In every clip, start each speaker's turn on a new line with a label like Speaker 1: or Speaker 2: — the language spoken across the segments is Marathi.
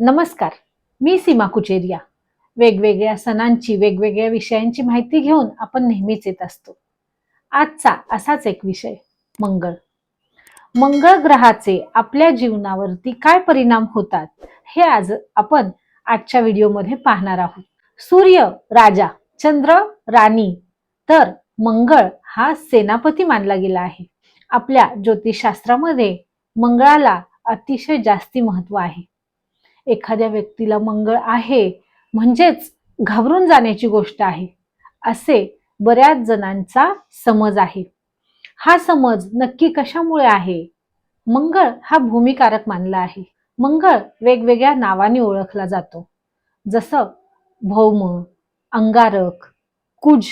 Speaker 1: नमस्कार मी सीमा कुचेरिया. वेगवेगळ्या सणांची वेगवेगळ्या विषयांची माहिती घेऊन आपण नेहमीच येत असतो. आजचा असाच एक विषय मंगळ. मंगळ ग्रहाचे आपल्या जीवनावरती काय परिणाम होतात हे आज आपण आजच्या व्हिडिओमध्ये पाहणार आहोत. सूर्य राजा चंद्र राणी तर मंगळ हा सेनापती मानला गेला आहे. आपल्या ज्योतिषशास्त्रामध्ये मंगळाला अतिशय जास्ती महत्त्व आहे. एखाद्या व्यक्तीला मंगळ आहे म्हणजेच घाबरून जाण्याची गोष्ट आहे असे बऱ्याच जणांचा समज आहे. हा समज नक्की कशामुळे आहे? मंगळ हा भूमिकारक मानला आहे. मंगळ वेगवेगळ्या नावाने ओळखला जातो. जसं भौम अंगारक कुज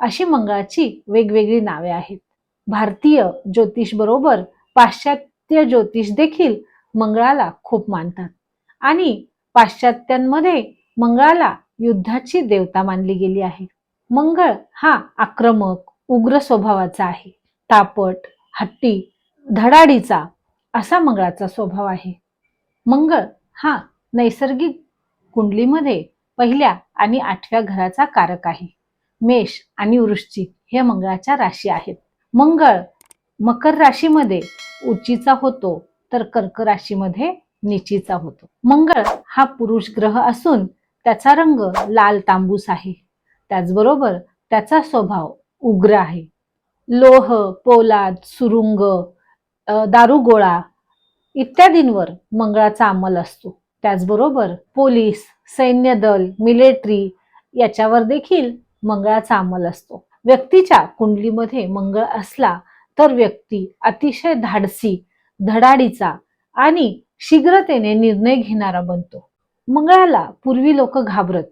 Speaker 1: अशी मंगळाची वेगवेगळी नावे आहेत. भारतीय ज्योतिष बरोबर पाश्चात्य ज्योतिष देखील मंगळाला खूप मानतात. आणि पाश्चात्यांमध्ये मंगळाला युद्धाची देवता मानली गेली आहे. मंगळ हा आक्रमक उग्र स्वभावाचा आहे. तापट हट्टी धडाडीचा असा मंगळाचा स्वभाव आहे. मंगळ हा नैसर्गिक कुंडलीमध्ये पहिल्या आणि आठव्या घराचा कारक आहे. मेष आणि वृश्चिक हे मंगळाच्या राशी आहेत. मंगळ मकर राशीमध्ये उचीचा होतो तर कर्क राशीमध्ये निचीचा होतो. मंगळ हा पुरुष ग्रह असून त्याचा रंग लाल तांबूस आहे. त्याचबरोबर त्याचा स्वभाव उग्र आहे. लोह पोलाद सुरुंग दारुगोळा इत्यादींवर मंगळाचा अंमल असतो. त्याचबरोबर पोलीस सैन्य दल मिलिटरी याच्यावर देखील मंगळाचा अंमल असतो. व्यक्तीच्या कुंडलीमध्ये मंगळ असला तर व्यक्ती अतिशय धाडसी धडाडीचा आणि शीघ्रतेने निर्णय घेणारा बनतो. मंगळाला पूर्वी लोक घाबरत.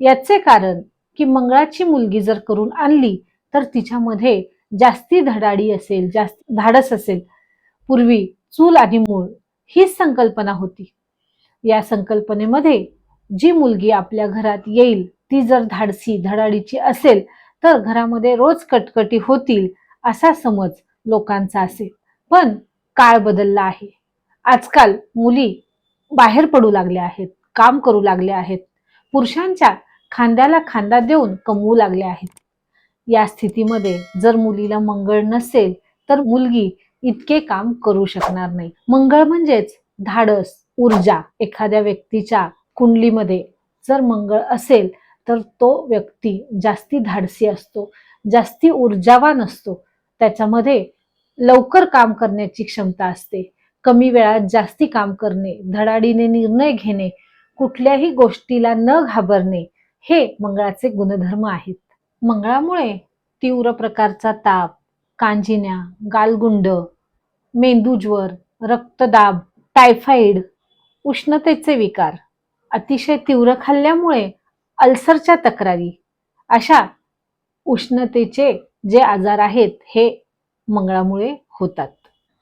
Speaker 1: याचे कारण की मंगळाची मुलगी जर करून आणली तर तिच्यामध्ये जास्ती धडाडी असेल जास्त धाडस असेल. पूर्वी चूल आणि मूळ हीच संकल्पना होती. या संकल्पनेमध्ये जी मुलगी आपल्या घरात येईल ती जर धाडसी धडाडीची असेल तर घरामध्ये रोज कटकटी होतील असा समज लोकांचा असेल. पण काळ बदलला आहे. आजकाल मुली बाहेर पडू लागल्या आहेत काम करू लागल्या आहेत. पुरुषांच्या खांद्याला खांदा देऊन कमवू लागल्या आहेत. या स्थितीमध्ये जर मुलीला मंगळ नसेल तर मुलगी इतके काम करू शकणार नाही. मंगळ म्हणजेच धाडस ऊर्जा. एखाद्या व्यक्तीच्या कुंडलीमध्ये जर मंगळ असेल तर तो व्यक्ती जास्ती धाडसी असतो जास्ती ऊर्जावान असतो. त्याच्यामध्ये लवकर काम करण्याची क्षमता असते. कमी वेळात जास्ती काम करणे धडाडीने निर्णय घेणे कुठल्याही गोष्टीला न घाबरणे हे मंगळाचे गुणधर्म आहेत. मंगळामुळे तीव्र प्रकारचा ताप कांजिन्या गालगुंड मेंदूज्वर रक्तदाब टायफाईड उष्णतेचे विकार अतिशय तीव्र खाल्ल्यामुळे अल्सरच्या तक्रारी अशा उष्णतेचे जे आजार आहेत हे मंगळामुळे होतात.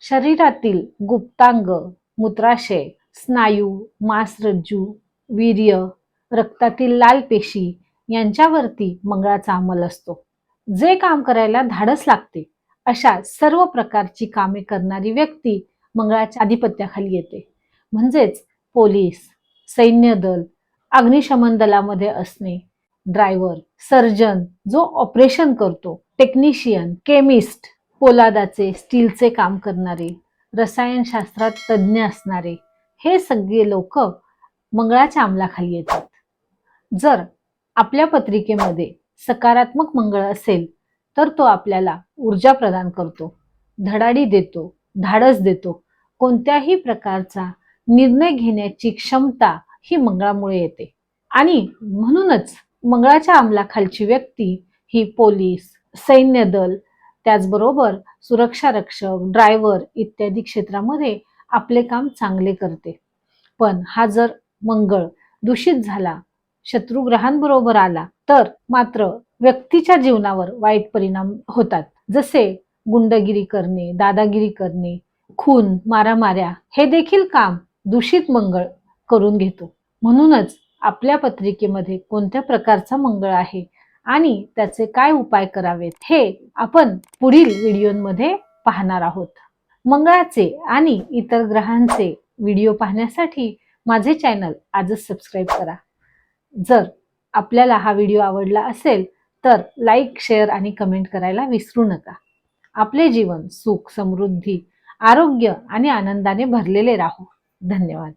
Speaker 1: शरीरातील गुप्तांग मूत्राशय स्नायू मांसरज्जू वीर्य रक्तातील लाल पेशी यांच्यावरती मंगळाचा अंमल असतो. जे काम करायला धाडस लागते अशा सर्व प्रकारची कामे करणारी व्यक्ती मंगळाच्या आधिपत्याखाली येते. म्हणजेच पोलीस सैन्य दल अग्निशमन दलामध्ये असणे ड्रायव्हर सर्जन जो ऑपरेशन करतो टेक्निशियन केमिस्ट पोलादाचे स्टीलचे काम करणारे रसायनशास्त्रात तज्ज्ञ असणारे हे सगळे लोक मंगळाच्या अंमलाखाली येतात. जर आपल्या पत्रिकेमध्ये सकारात्मक मंगळ असेल तर तो आपल्याला ऊर्जा प्रदान करतो धडाडी देतो धाडस देतो. कोणत्याही प्रकारचा निर्णय घेण्याची क्षमता ही मंगळामुळे येते. आणि म्हणूनच मंगळाच्या अंमलाखालची व्यक्ती ही पोलीस सैन्य दल त्याचबरोबर सुरक्षा रक्षक ड्रायव्हर इत्यादी क्षेत्रामध्ये आपले काम चांगले करते. पण हा जर मंगळ दूषित झाला शत्रुग्रहांबरोबर आला तर मात्र व्यक्तीच्या जीवनावर वाईट परिणाम होतात. जसे गुंडगिरी करणे दादागिरी करणे खून मारामाऱ्या हे देखील काम दूषित मंगळ करून घेतो. म्हणूनच आपल्या पत्रिकेमध्ये कोणत्या प्रकारचा मंगळ आहे आणि त्याचे काय उपाय करावेत हे आपण पुढील व्हिडिओमध्ये पाहणार आहोत. मंगळाचे आणि इतर ग्रहांचे व्हिडिओ पाहण्यासाठी माझे चॅनल आजच सबस्क्राईब करा. जर आपल्याला हा व्हिडिओ आवडला असेल तर लाईक शेअर आणि कमेंट करायला विसरू नका. आपले जीवन सुख समृद्धी आरोग्य आणि आनंदाने भरलेले राहो. धन्यवाद.